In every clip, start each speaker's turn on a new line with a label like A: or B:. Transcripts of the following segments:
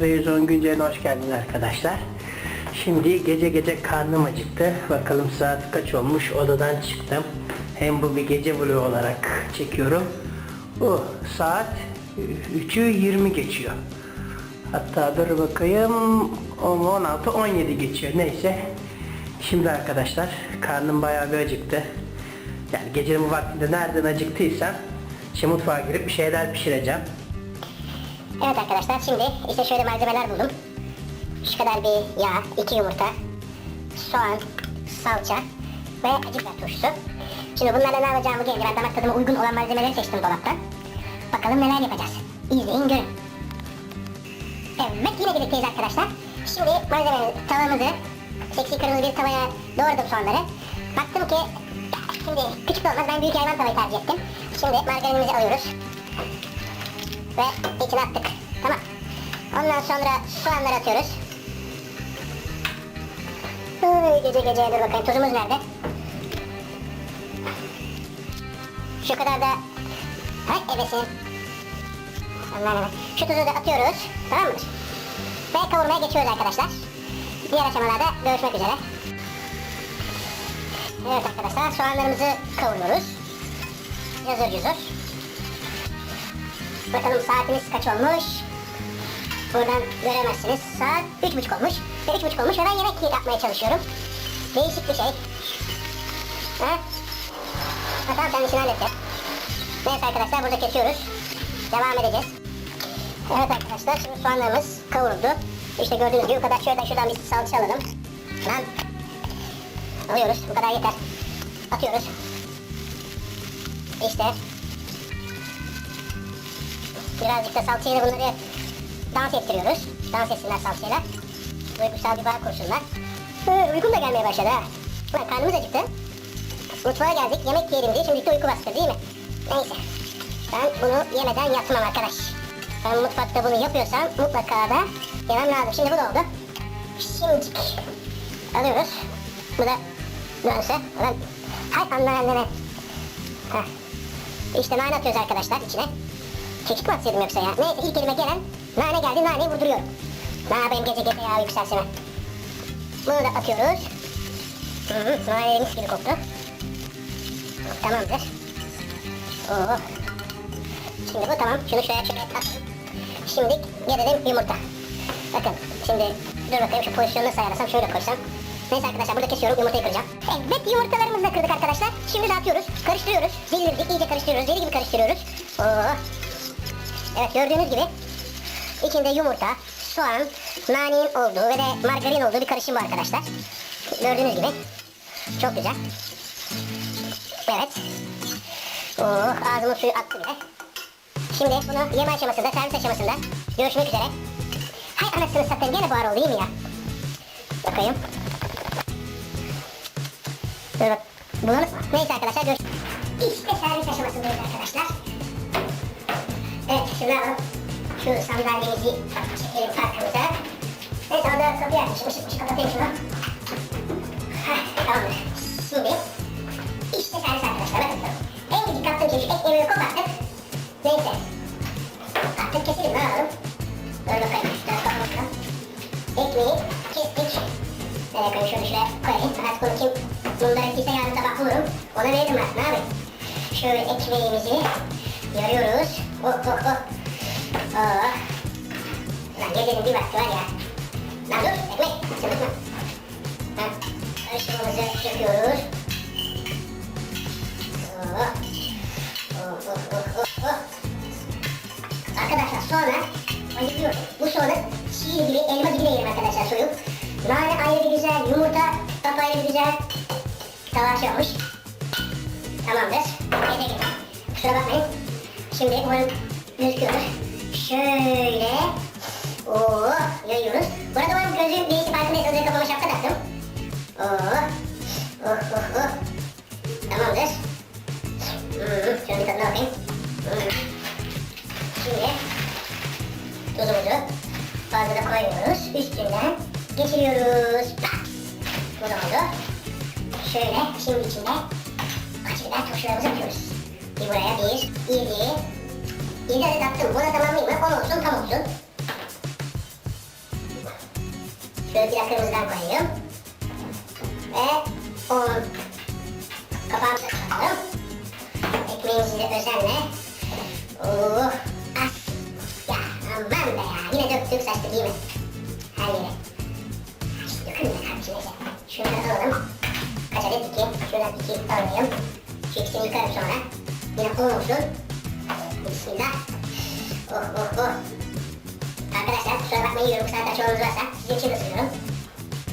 A: Televizyon günceline hoş geldiniz arkadaşlar. Şimdi gece gece karnım acıktı. Bakalım saat kaç olmuş. Odadan çıktım. Hem bu bir gece vlogu olarak çekiyorum. Bu saat 3'ü 20 geçiyor. Hatta dur bakayım 16 17 geçiyor neyse. Şimdi arkadaşlar karnım bayağı bir acıktı. Yani gecenin bu vaktinde nereden acıktıysam şimdi mutfağa girip bir şeyler pişireceğim.
B: Evet arkadaşlar şimdi işte şöyle malzemeler buldum. Şu kadar bir yağ, iki yumurta, soğan, salça ve biber turşusu. Şimdi bunlarla ne yapacağımı gelince ben damak tadıma uygun olan malzemeleri seçtim dolaptan. Bakalım neler yapacağız. İzleyin görün. Evet yine birlikteyiz arkadaşlar. Şimdi malzeme tavamızı seksi kırmızı bir tavaya doğradım soğanları. Baktım ki şimdi küçük olmaz ben büyük hayvan tavayı tercih ettim. Şimdi margarinimizi alıyoruz ve içine attık. Tamam. Ondan sonra soğanları atıyoruz. Ay, gece gece dur bakayım tuzumuz nerede? Şu kadar da hay ebesin. Aman. Şu tuzu da atıyoruz. Tamam mı? Ve kavurmaya geçiyoruz arkadaşlar. Diğer aşamalarda görüşmek üzere. Evet arkadaşlar soğanlarımızı kavuruyoruz. Yazır yüzür. Bakalım saatimiz kaç olmuş? Buradan göremezsiniz. Saat üç buçuk olmuş. Ve üç buçuk olmuş ve ben yemek yapmaya çalışıyorum. Değişik bir şey. Ha? Tamam sen işini ya. Neyse arkadaşlar burada kesiyoruz. Devam edeceğiz. Evet arkadaşlar şimdi soğanlarımız kavruldu. İşte gördüğünüz gibi bu kadar. Şöyle şuradan bir salça alalım. Lan. Alıyoruz. Bu kadar yeter. Atıyoruz. İşte Birazcık da salçayla bunları dans ettiriyoruz. Dans etsinler salçayla. Duygusal bir bağ kursunlar. Hı, uykum da gelmeye başladı ha. Ulan karnımız acıktı. Mutfağa geldik, yemek yiyelim diye şimdi uyku bastı değil mi? Neyse. Ben bunu yemeden yatmam arkadaş. Ben mutfakta bunu yapıyorsam mutlaka da yemem lazım. Şimdi bu da oldu. Şimdicik alıyoruz. Bu da dönse. Ulan hay Allah annene. Heh. İşte nane atıyoruz arkadaşlar içine. Kekik mi atsaydım yoksa ya? Neyse ilk elime gelen nane geldi naneyi vurduruyorum. Ne yapayım gece gece ya yükselsene. Bunu da atıyoruz. Hı hı, nane mis gibi koktu. Tamamdır. Oo. Şimdi bu tamam. Şunu şuraya şöyle atayım. Şimdi gelelim yumurta. Bakın şimdi dur bakayım şu pozisyonu nasıl ayarlasam şöyle koysam. Neyse arkadaşlar burada kesiyorum yumurtayı kıracağım. Evet yumurtalarımızı da kırdık arkadaşlar. Şimdi dağıtıyoruz. Karıştırıyoruz. Zildirdik iyice karıştırıyoruz. Deli gibi karıştırıyoruz. Oo. Evet gördüğünüz gibi içinde yumurta, soğan, nanenin olduğu ve de margarin olduğu bir karışım bu arkadaşlar. Gördüğünüz gibi çok güzel. Evet. Oh ağzımın suyu aktı bile. Şimdi bunu yeme aşamasında, servis aşamasında görüşmek üzere. Hay anasını satayım gene buhar mi ya? Bakayım. Dur bak. Bulanık mı? Neyse arkadaşlar görüş. İşte servis aşamasındayız arkadaşlar. Evet şimdi alalım. Şu sandalyemizi çekelim arkamıza. Neyse orada kapıyı açmışım. Işık kapatayım şunu. Heh, tamamdır. Şimdi işte servis arkadaşlar bakın. En küçük kaptığım şey şu ekmeğimi koparttık. Neyse. Artık keselim ne alalım. Dur bakayım tarafa bakalım. Ekmeği kestik. Nereye koyayım şunu şuraya koyayım. Artık bunu kim bunları ettiyse yarın sabah bulurum. Ona veririm ben. Ne yapayım? Şöyle ekmeğimizi. Lan gecenin bir vakti var ya. Lan dur ekmek. Sırıtma. Ha. Karışımımızı yapıyoruz. Oh. Oh oh oh oh. Arkadaşlar sonra. Bu sonra şiir gibi, elma gibi de yerim arkadaşlar suyu. Nane ayrı bir güzel, yumurta tat ayrı bir güzel. Tava şey olmuş. Tamamdır. Kusura bakmayın. Şimdi umarım. Şöyle. Oo, yayıyoruz. Bu arada umarım gözlüğüm değişik farkındaysa özel kafama şapka taktım. Oo. Oh oh oh. Tamamdır. Hmm, şöyle bir tadına bakayım. Hmm. Şimdi tuzumuzu fazla da koymuyoruz. Üstünden geçiriyoruz. Bak. Oldu. Şöyle şimdi içinde acı biber turşularımızı yapıyoruz. Bir buraya bir, yedi, yedi adet attım. Buna tamamlayayım mı? On olsun, tam olsun. Şöyle biraz kırmızıdan koyayım. Ve un. Kapağımızı kapatalım. Ekmeğimizi de özenle. Oh, as. Ya aman be ya. Yine döktük saçtık iyi mi? Her yere. Yakın da kardeşim neyse. Şunları alalım. Kaç adet? İki. Şuradan iki alayım. Şu ikisini yıkarım sonra. Yine un olsun. Bismillah. Oh oh oh. Arkadaşlar kusura bakmayın yiyorum. Bu saatte çoğunuz varsa sizin için ısırıyorum.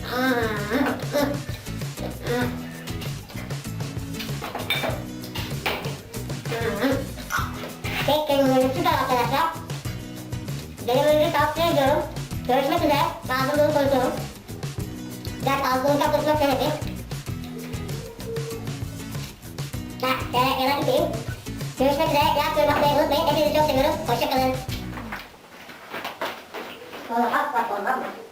B: Hmm. Hmm. Hmm. Hmm. Tek kelimenizi süper arkadaşlar. Denemenizi tavsiye ediyorum. Görüşmek üzere. Ağzımı konuşuyorum. Biraz ağzımı kapatmak sebebi. Ha, yana, yana gideyim. Görüşmek üzere. Like yorum atmayı unutmayın. Hepinizi çok seviyorum. Hoşçakalın. Bak bak bak bak.